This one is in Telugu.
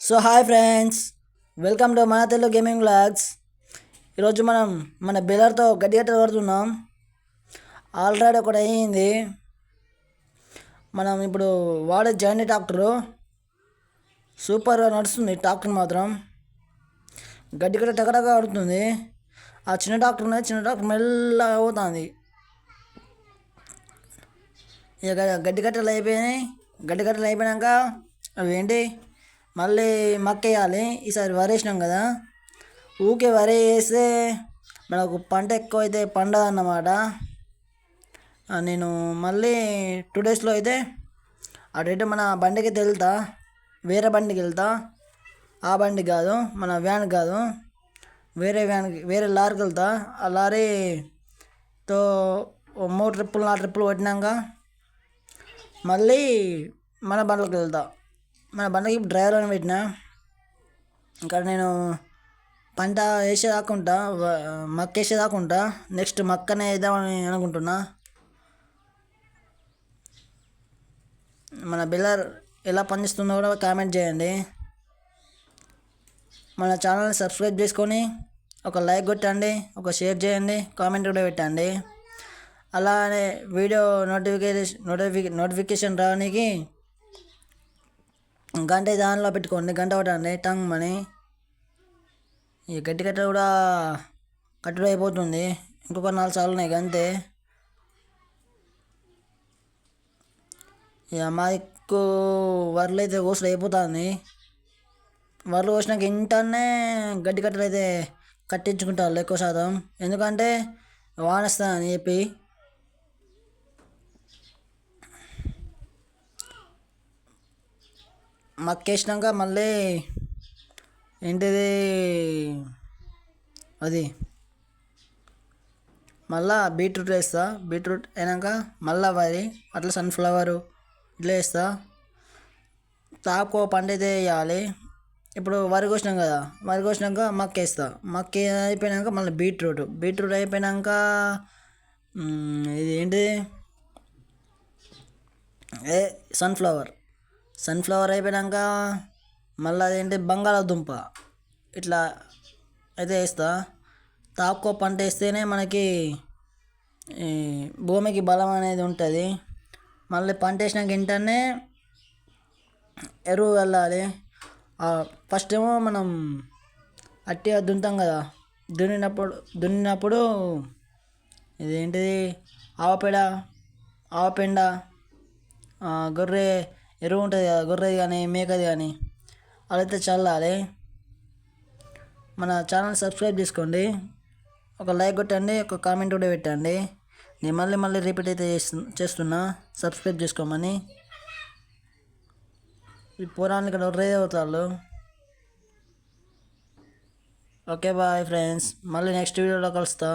So hi friends welcome to మన తెలుగు గేమింగ్ బ్లాగ్స్ ఈరోజు మనం మన బిల్లర్తో గడ్డి పడుతున్నాం. ఆల్రెడీ ఒకటి అయ్యింది. మనం ఇప్పుడు వాడే జాయింట్ ట్రాక్టరు సూపర్గా నడుస్తుంది ట్రాక్టర్ మాత్రం. గడ్డి గట్ట ఆడుతుంది ఆ చిన్న ట్రాక్టర్ ఉన్నది చిన్న ట్రాక్టర్ మెల్లగా పోతుంది. ఇక గడ్డి కట్టలు అయిపోయినాయి. గడ్డి కట్టలు అయిపోయాక అవి ఏంటి? మళ్ళీ మక్కేయాలి. ఈసారి వరేసినాం కదా. ఊకే వరి వేస్తే మనకు పంట ఎక్కువ అయితే పండదు అన్నమాట నేను మళ్ళీ టూ డేస్లో అయితే అటు మన బండికి వెళ్తా వేరే బండికి వెళ్తా. ఆ బండి కాదు మన వ్యాన్ కాదు. వేరే వ్యాన్కి వేరే లారీకి వెళ్తా. ఆ లారీతో మూడు ట్రిప్పులు నాలుగు ట్రిప్పులు కొట్టినాక మళ్ళీ మన బండ్లకు వెళ్తా. మన బండకి డ్రైవర్ అని పెట్టిన ఇంకా నేను పంట వేసేదాకుంటా మక్క వేసేదాకుంటా నెక్స్ట్ మక్కనే వేద్దామని అనుకుంటున్నా. మన బిల్లర్ ఎలా పనిచేస్తుందో కూడా కామెంట్ చేయండి. మన ఛానల్ని సబ్స్క్రైబ్ చేసుకొని ఒక లైక్ కొట్టండి ఒక షేర్ చేయండి కామెంట్ కూడా పెట్టండి. అలానే వీడియో నోటిఫికేషన్ నోటిఫికే నోటిఫికేషన్ రావడానికి గంట దానిలో పెట్టుకోండి. గంట పట్టండి. టంగ్ మని. ఈ గట్టి కట్ట కూడా కట్టుడు అయిపోతుంది. ఇంకొక నాలుగు సార్లు ఉన్నాయి అంతే ఇక మాకు వరలు అయితే కోసుడు అయిపోతుంది. వరలు కోసినాక ఇంటనే గడ్డి కట్టలు అయితే కట్టించుకుంటారు ఎక్కువ శాతం. ఎందుకంటే వానొస్తుందని చెప్పి మక్కేసినాక మళ్ళీ ఏంటిది అది మళ్ళా బీట్రూట్ వేస్తా. బీట్రూట్ అయినాక మళ్ళా వరి అట్లా సన్ఫ్లవరు ఇట్లా వేస్తా. తాకో పంట అయితే వేయాలి. ఇప్పుడు వరి కోసినాం కదా వరి కోసినాక మక్క వేస్తా. మక్క అయిపోయినాక మళ్ళీ బీట్రూట్. బీట్రూట్ అయిపోయినాక ఇది ఏంటిది? ఏ సన్ఫ్లవర్. సన్ఫ్లవర్ అయిపోయినాక మళ్ళీ అదేంటి బంగాళాదుంప ఇట్లా అయితే వేస్తా. తాకో పంట వేస్తేనే మనకి ఈ భూమికి బలం అనేది ఉంటుంది. మళ్ళీ పంట వేసినాక వెంటనే ఎరువు వెళ్ళాలి ఫస్ట్ ఏమో మనం అట్టిగా దున్నుతాం కదా. దున్నినప్పుడు దున్నినప్పుడు ఇదేంటిది? ఆవపేడ ఆవపెండ గొర్రె ఎరువు ఉంటుంది కదా గొర్రెది కానీ మేకది కానీ అదైతే చల్లాలి. మన ఛానల్ సబ్స్క్రైబ్ చేసుకోండి. ఒక లైక్ కొట్టండి ఒక కామెంట్ కూడా పెట్టండి. నేను మళ్ళీ మళ్ళీ రిపీట్ అయితే చేస్తు చేస్తున్నా. సబ్స్క్రైబ్ చేసుకోమని. ఈ పురాణాలు ఇక్కడ అవుతారు ఓకే బాయ్ ఫ్రెండ్స్. మళ్ళీ నెక్స్ట్ వీడియోలో కలుస్తా.